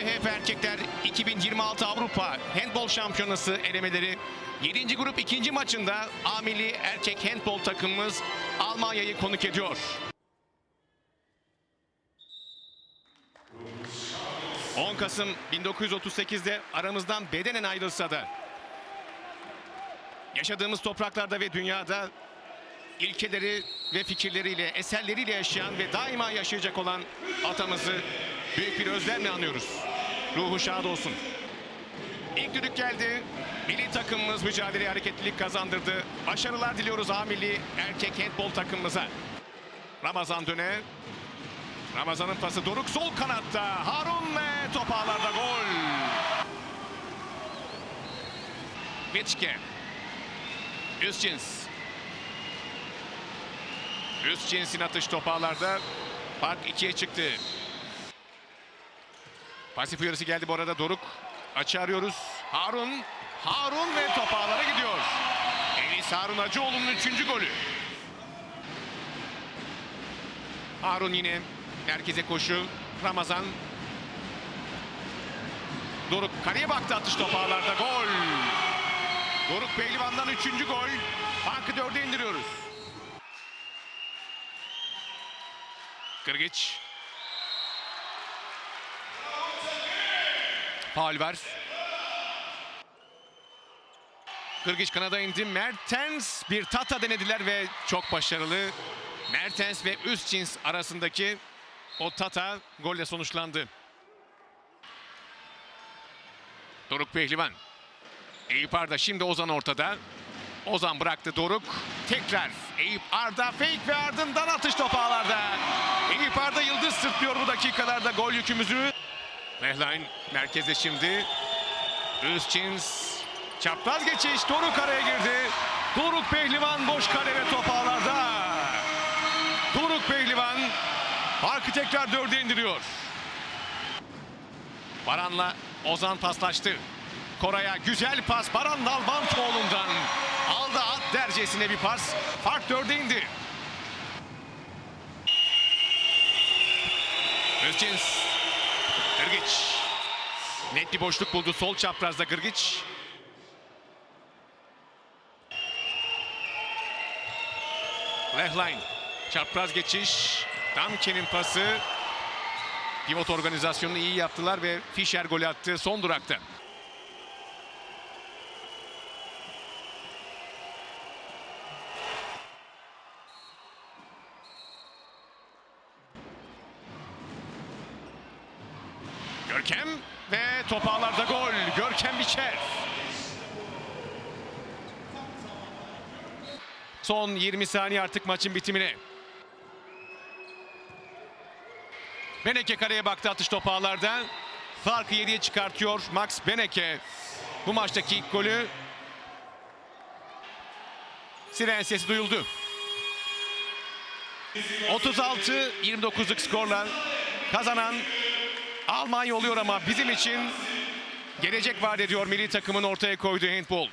DHF Erkekler 2026 Avrupa Handbol Şampiyonası elemeleri 7. grup 2. maçında A milli erkek handbol takımımız Almanya'yı konuk ediyor. ...10 Kasım 1938'de aramızdan bedenen ayrılsa da... ...yaşadığımız topraklarda ve dünyada... ...ilkeleri ve fikirleriyle, eserleriyle yaşayan ve daima yaşayacak olan atamızı... ...büyük bir özlemle anıyoruz. Ruhu şad olsun. İlk düdük geldi. Milli takımımız mücadele hareketlilik kazandırdı. Başarılar diliyoruz A milli erkek handbol takımımıza. Ramazan döne. Ramazan'ın pası Doruk sol kanatta. Harun ve top gol. Vitke. Üstcins. Üstcins'in atış top ağlarda. Fark ikiye çıktı. Pasif uyarısı geldi bu arada Doruk. Açı arıyoruz. Harun. Harun ve top ağlara gidiyor. Enis Harun Acıoğlu'nun üçüncü golü. Harun yine merkeze koşu. Ramazan. Doruk kaleye baktı atış top ağlarda. Gol. Doruk Pehlivan'dan üçüncü gol. Farkı dörde indiriyoruz. Kırgıç. Faul var. Kırgıç kanada indi. Mertens bir tata denediler ve çok başarılı. Mertens ve Üstcins arasındaki o tata golle sonuçlandı. Doruk Pehlivan. Eyüp Arda şimdi Ozan ortada. Ozan bıraktı Doruk. Tekrar Eyüp Arda fake ve ardından atış top ağlarda. Eyüp Arda yıldız sırtlıyor bu dakikalarda gol yükümüzü. Mehline merkezde şimdi. Özçins çapraz geçiş. Doruk araya girdi. Doruk Pehlivan boş kale ve top ağlarda. Doruk Pehlivan farkı tekrar dörde indiriyor. Baran'la Ozan paslaştı. Koray'a güzel pas Baran Nalbantoğlu'ndan. Aldı at dercesine bir pas. Fark dörde indi. Özcins Gırgiç. Net bir boşluk buldu sol çaprazda Gırgiç. Lehline. Çapraz geçiş. Damke'nin pası. Pivot organizasyonunu iyi yaptılar ve Fischer golü attı son durakta. Görkem ve top ağlarda gol. Görkem Biçer. Son 20 saniye artık maçın bitimine. Beneke kaleye baktı atış top ağlarda. Farkı 7'ye çıkartıyor Max Beneke. Bu maçtaki ilk golü. Siren sesi duyuldu. 36-29'luk skorla kazanan Almanya oluyor ama bizim için gelecek vaat ediyor milli takımın ortaya koyduğu handball.